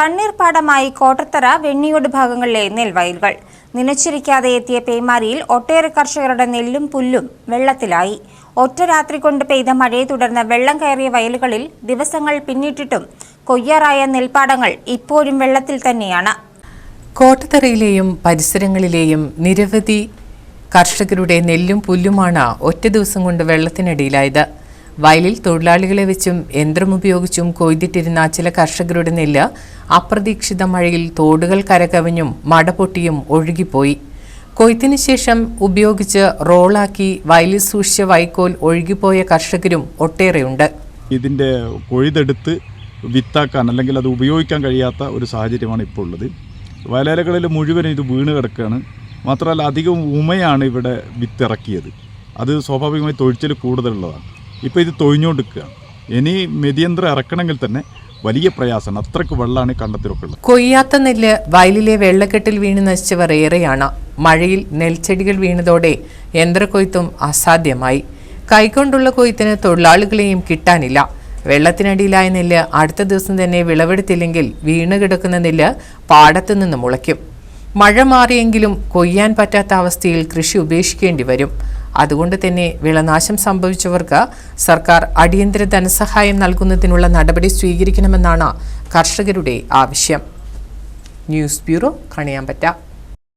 കണ്ണീർപ്പാടമായി കോട്ടത്തറ വെണ്ണിയോട് ഭാഗങ്ങളിലെ നെൽവയലുകൾ. നനച്ചിരിക്കാതെ എത്തിയ പേമാരിയിൽ ഒട്ടേറെ കർഷകരുടെ നെല്ലും പുല്ലും വെള്ളത്തിലായി. ഒറ്റ രാത്രി കൊണ്ട് പെയ്ത മഴയെ തുടർന്ന് വെള്ളം കയറിയ വയലുകളിൽ ദിവസങ്ങൾ പിന്നിട്ടിട്ടും കൊയ്യാറായ നെൽപ്പാടങ്ങൾ ഇപ്പോഴും വെള്ളത്തിൽ തന്നെയാണ്. കോട്ടത്തറയിലെയും പരിസരങ്ങളിലെയും നിരവധി കർഷകരുടെ നെല്ലും പുല്ലുമാണ് ഒറ്റ ദിവസം കൊണ്ട് വെള്ളത്തിനടിയിലായത്. വയലിൽ തൊഴിലാളികളെ വെച്ചും യന്ത്രമുപയോഗിച്ചും കൊയ്തിട്ടിരുന്ന ചില കർഷകരുടെ നെല്ല് അപ്രതീക്ഷിത മഴയിൽ തോടുകൾ കരകവിഞ്ഞും മടപൊട്ടിയും ഒഴുകിപ്പോയി. കൊയ്ത്തിനു ശേഷം ഉപയോഗിച്ച് റോളാക്കി വയലിൽ സൂക്ഷിച്ച വൈക്കോൽ ഒഴുകിപ്പോയ കർഷകരും ഒട്ടേറെയുണ്ട്. ഇതിന്റെ കൊയ്തെടുത്ത് വിത്താക്കാൻ അല്ലെങ്കിൽ അത് ഉപയോഗിക്കാൻ കഴിയാത്ത ഒരു സാഹചര്യമാണ് ഇപ്പോൾ ഉള്ളത്. വയലേലകളിൽ മുഴുവൻ ഇത് വീണ് കിടക്കുകയാണ്. മാത്രമല്ല അധികം ഉമയാണ് ഇവിടെ വിത്തിറക്കിയത്. അത് സ്വാഭാവികമായി തൊഴിച്ചിൽ കൂടുതലുള്ളതാണ്. ഇപ്പോൾ ഇത് തൊഴിഞ്ഞുകൊണ്ടിരിക്കുകയാണ്. ഇനി മെതിയന്ത്രം ഇറക്കണമെങ്കിൽ തന്നെ വലിയ പ്രയാസമാണ് അത്രയ്ക്ക് വെള്ളമാണ് കണ്ടത്തിലൊക്കെ കൊയ്യാത്ത നെല്ല് വയലിലെ വെള്ളക്കെട്ടിൽ വീണ് നശിച്ചവർ ഏറെയാണ്. മഴയിൽ നെൽച്ചെടികൾ വീണതോടെ യന്ത്രക്കൊയ്ത്തും അസാധ്യമായി. കൈകൊണ്ടുള്ള കൊയ്ത്തിന് തൊഴിലാളികളെയും കിട്ടാനില്ല. വെള്ളത്തിനടിയിലായ നെല്ല് അടുത്ത ദിവസം തന്നെ വിളവെടുത്തില്ലെങ്കിൽ വീണ് കിടക്കുന്ന നെല്ല് പാടത്തു നിന്ന് മുളയ്ക്കും. മഴ മാറിയെങ്കിലും കൊയ്യാൻ പറ്റാത്ത അവസ്ഥയിൽ കൃഷി ഉപേക്ഷിക്കേണ്ടി വരും. അതുകൊണ്ട് തന്നെ വിളനാശം സംഭവിച്ചവർക്ക് സർക്കാർ അടിയന്തര ധനസഹായം നൽകുന്നതിനുള്ള നടപടി സ്വീകരിക്കണമെന്നാണ് കർഷകരുടെ ആവശ്യം. News bureau Kaniyambetta.